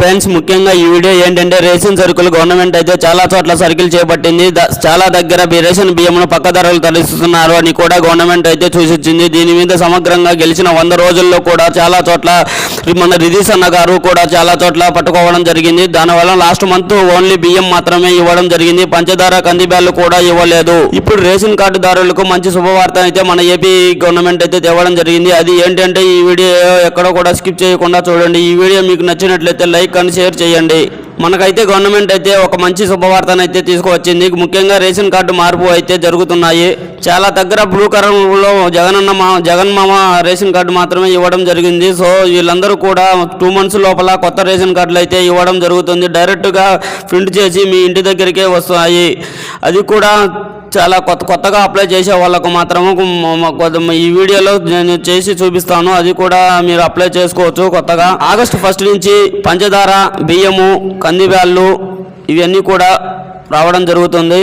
Friends ముఖ్యంగా ఈ video ఏంటంటే రేషన్ సరుకులు గవర్నమెంట్ అయితే చాలా చోట్ల సరుకులు చేపట్టింది. చాలా దగ్గర రేషన్ బియ్యంను పక్క ధరలు తరలిస్తున్నారు అని కూడా గవర్నమెంట్ అయితే చూసిచ్చింది దీని మీద సమగ్రంగా గెలిచిన వంద రోజుల్లో కూడా చాలా చోట్ల మన రిదీస్ అన్న గారు కూడా చాలా చోట్ల పట్టుకోవడం జరిగింది. దానివల్ల లాస్ట్ మంత్ ఓన్లీ బియ్యం మాత్రమే ఇవ్వడం జరిగింది. పంచదార కందిబ్యాలు కూడా ఇవ్వలేదు. ఇప్పుడు రేషన్ కార్డుదారులకు మంచి శుభవార్త అయితే మన ఏపీ గవర్నమెంట్ అయితే తేవడం జరిగింది. అది ఏంటంటే ఈ వీడియో ఎక్కడ కూడా స్కిప్ చేయకుండా చూడండి. ఈ వీడియో మీకు నచ్చినట్లయితే లైక్ అండ్ షేర్ చేయండి. మనకైతే గవర్నమెంట్ అయితే ఒక మంచి శుభవార్తను అయితే తీసుకువచ్చింది ముఖ్యంగా రేషన్ కార్డు మార్పు అయితే జరుగుతున్నాయి. చాలా దగ్గర బ్లూ కలర్లో జగనన్న మా జగన్ మామ రేషన్ కార్డు మాత్రమే ఇవ్వడం జరిగింది. సో వీళ్ళందరూ కూడా టూ మంత్స్ లోపల కొత్త రేషన్ కార్డులు అయితే ఇవ్వడం జరుగుతుంది. డైరెక్ట్గా ప్రింట్ చేసి మీ ఇంటి దగ్గరికే వస్తాయి. అది కూడా చాలా కొత్త కొత్తగా అప్లై చేసే వాళ్ళకు మాత్రము ఈ వీడియోలో నేను చేసి చూపిస్తాను. అది కూడా మీరు అప్లై చేసుకోవచ్చు కొత్తగా. ఆగస్టు ఫస్ట్ నుంచి పంచదార బియ్యము కందిబ్యాళ్ళు ఇవన్నీ కూడా రావడం జరుగుతుంది.